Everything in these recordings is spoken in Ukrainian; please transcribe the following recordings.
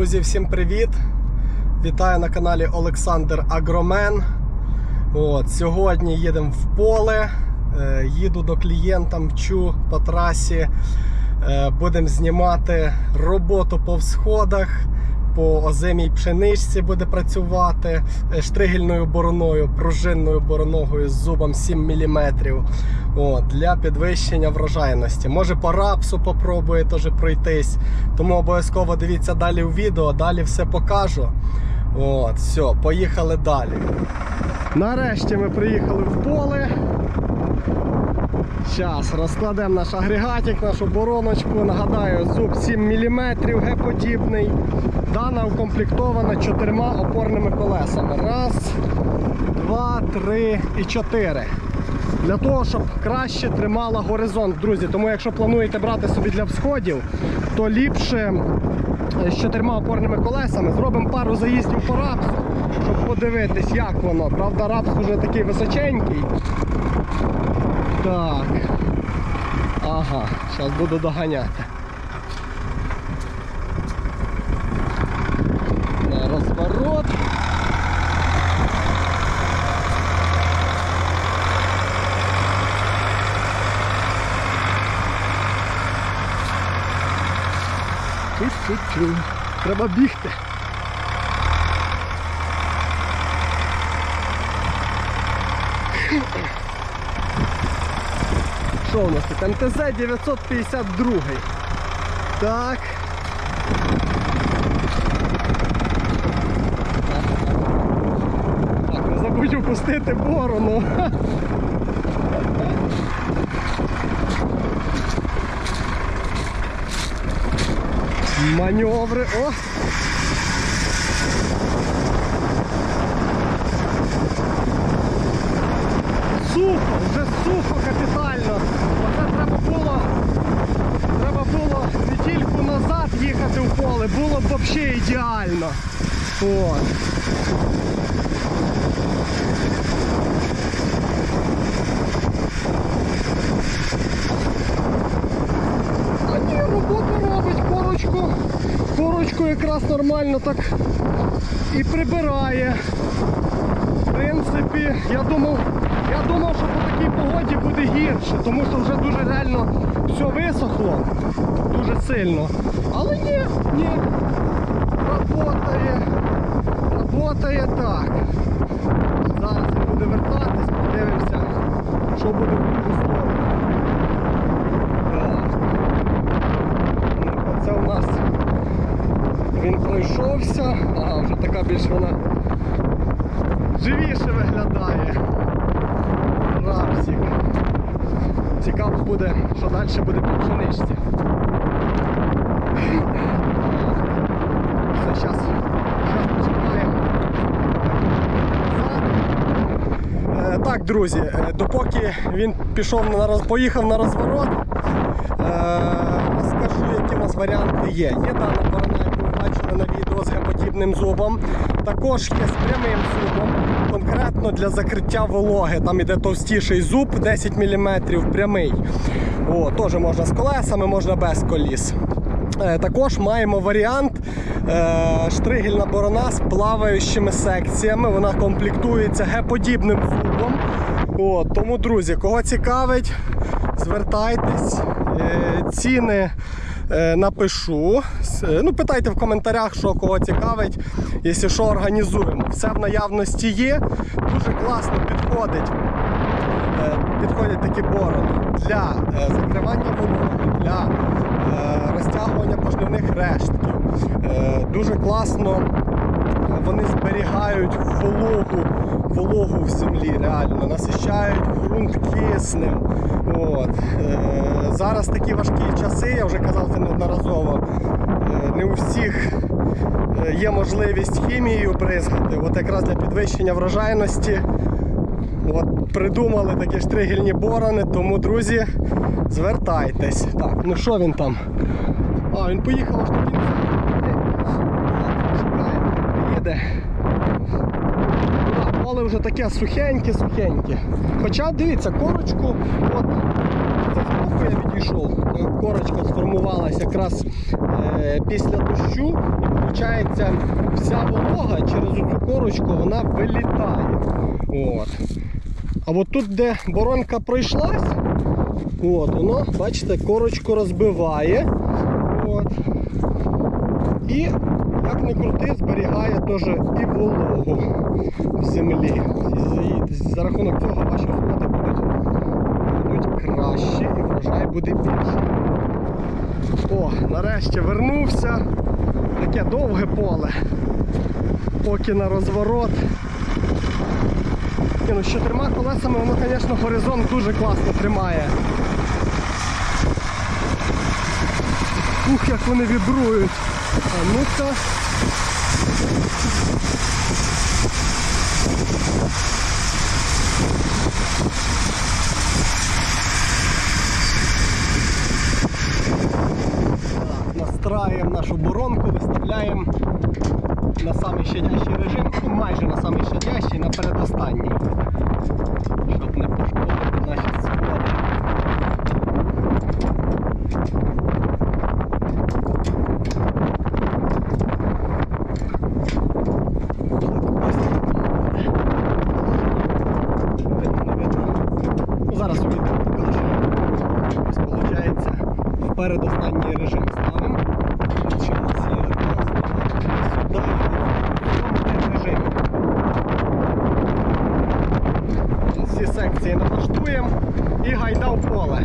Друзі, всім привіт! Вітаю на каналі Олександр Агромен. От, Сьогодні їдемо в поле, е, їду до клієнта, мчу по трасі. Е, Будемо знімати роботу по всходах, по озимій пшеничці буде працювати е, штригельною бороною, пружинною бороногою з зубом 7 мм. От, для підвищення врожайності. Може по рапсу попробує теж пройтись. Тому обов'язково дивіться далі у відео, далі все покажу. От, все, поїхали далі. Нарешті ми приїхали в поле. Зараз розкладемо наш агрегатик, нашу бороночку. Нагадаю, зуб 7 мм, Г-подібний. Дана укомплектована чотирма опорними колесами. Раз, два, три і чотири. Для того, щоб краще тримала горизонт, друзі. Тому якщо плануєте брати собі для всходів, то ліпше е, з чотирма опорними колесами зробимо пару заїздів по рапсу, щоб подивитись, як воно. Правда, рапс вже такий височенький. Так. Ага, зараз буду доганяти. На розворот. Треба бігти. Що у нас тут? МТЗ 952. Так. Так, не забудь упустити борону. Маневри. О! Сухо, вже сухо капітально. Оце треба було. Треба було недільку назад в поле. Було б взагалі ідеально. От. А ні, роботу робить корочку. Корочку якраз нормально так і прибирає. В принципі, я думав, я думав, що по такій погоді буде гірше, тому що вже дуже реально все висохло, дуже сильно. Але ні, ні. Работає. Работає так. Зараз він буде вертатись, подивимося, що буде в Оце у нас він пройшовся, ага, вже така більш вона живіше виглядає. Рапсик. Цікаво буде, що далі буде по пшеничці. Е, Так, друзі, е, допоки він пішов на роз... поїхав на розворот, е, розкажу, які у нас варіанти є. Є дана борона, яку ви бачили на відео з геподібним зубом. Також є з прямим зубом, конкретно для закриття вологи. Там іде товстіший зуб 10 мм прямий. О, теж можна з колесами, можна без коліс. Е, Також маємо варіант е, штригельна борона з плаваючими секціями. Вона комплектується Г-подібним зубом. От, тому, друзі, кого цікавить, звертайтесь. Е, Ціни напишу. Ну, питайте в коментарях, що кого цікавить. Якщо що, організуємо. Все в наявності є. Дуже класно підходить. Підходять такі борони для закривання вологи, для е, розтягування пожнивних рештків. Е, Дуже класно е, вони зберігають вологу, вологу в землі, реально, насищають ґрунт киснем. От. Зараз такі важкі часи, я вже казав це неодноразово. Не у всіх є можливість хімією бризгати. От якраз для підвищення врожайності. Придумали такі штригельні борони, тому, друзі, звертайтесь. Так, ну що він там? А, він поїхав аж до кінця. Чекає, їде. Поле вже таке сухеньке, сухеньке. Хоча дивіться, корочку, от це збоку я відійшов. корочка сформувалася якраз е, після дощу, і виходить, вся волога через цю корочку вона вилітає. От. А от тут, де боронка пройшлась, от, воно, бачите, корочку розбиває. От. І, як не крути, зберігає теж і вологу в землі. За- рахунок цього ваші сходи будуть, будуть кращі і врожай буде більший. О, нарешті вернувся. Таке довге поле. Поки на розворот. Ну, з чотирма колесами воно, звісно, горизонт дуже класно тримає. Ух, як вони вібрують. А ну-ка. Настраємо нашу боронку, виставляємо на самий щадящий режим, майже на самий щадящий, на передостанній. Щоб не пошкодити наші. Ну, зараз увійду покажу. Ось виходить передостанній режим ставимо. Чи у нас є раз, два, сюди і в цьому режимі. Всі секції налаштуємо і гайда в поле.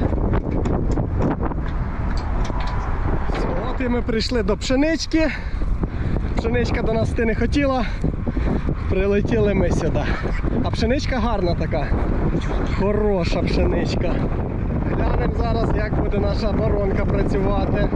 От і ми прийшли до пшенички. Пшеничка до нас ти не хотіла. Прилетіли ми сюди. А пшеничка гарна така. Хороша пшеничка. Глянемо зараз, як буде наша воронка працювати.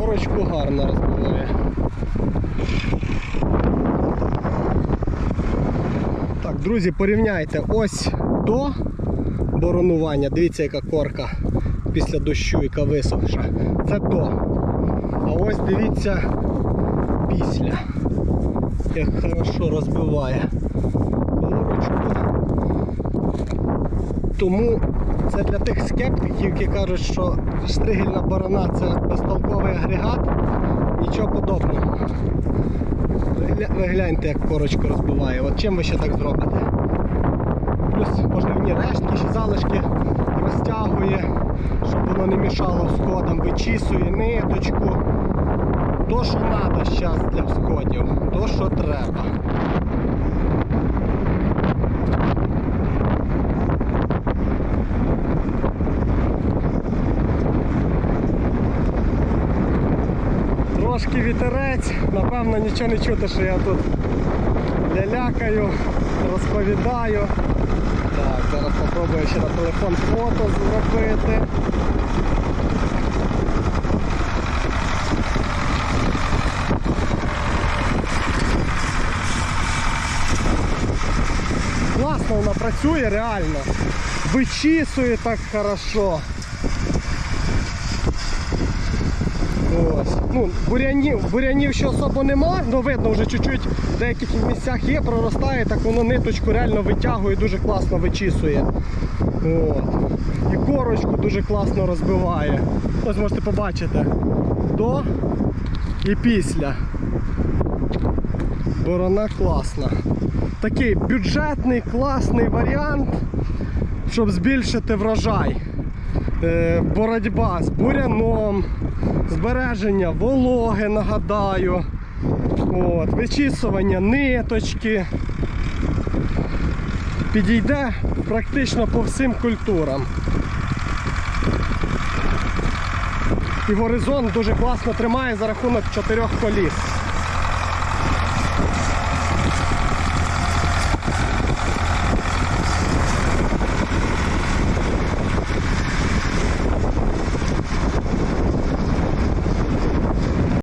Корочку гарно розбиває. Так, друзі, порівняйте ось до боронування. Дивіться, яка корка після дощу, яка висохша. Це до. А ось дивіться після. Як хорошо розбиває корочку. Тому це для тих скептиків, які кажуть, що штригельна борона це безтолковий агрегат. Нічого подобного. Ви гляньте, як корочку розбиває. От чим ви ще так зробите? Плюс можливі рештки чи залишки розтягує, щоб воно не мішало сходам, вичісує ниточку. То, що треба зараз для всходів, то, що треба. Трошки вітерець, напевно нічого не чути, що я тут лялякаю, розповідаю. Так, зараз спробую ще на телефон фото зробити. Класно вона працює реально. Вичісує так хорошо. Ось. Ну, бурянів, бурянів ще особо нема, але видно вже чуть-чуть в деяких місцях є, проростає, так воно ниточку реально витягує, дуже класно вичісує. От. І корочку дуже класно розбиває. Ось можете побачити. До і після. Борона класна. Такий бюджетний, класний варіант, щоб збільшити врожай. Е, боротьба з буряном, збереження вологи, нагадаю. От, вичісування ниточки. Підійде практично по всім культурам. І горизонт дуже класно тримає за рахунок чотирьох коліс.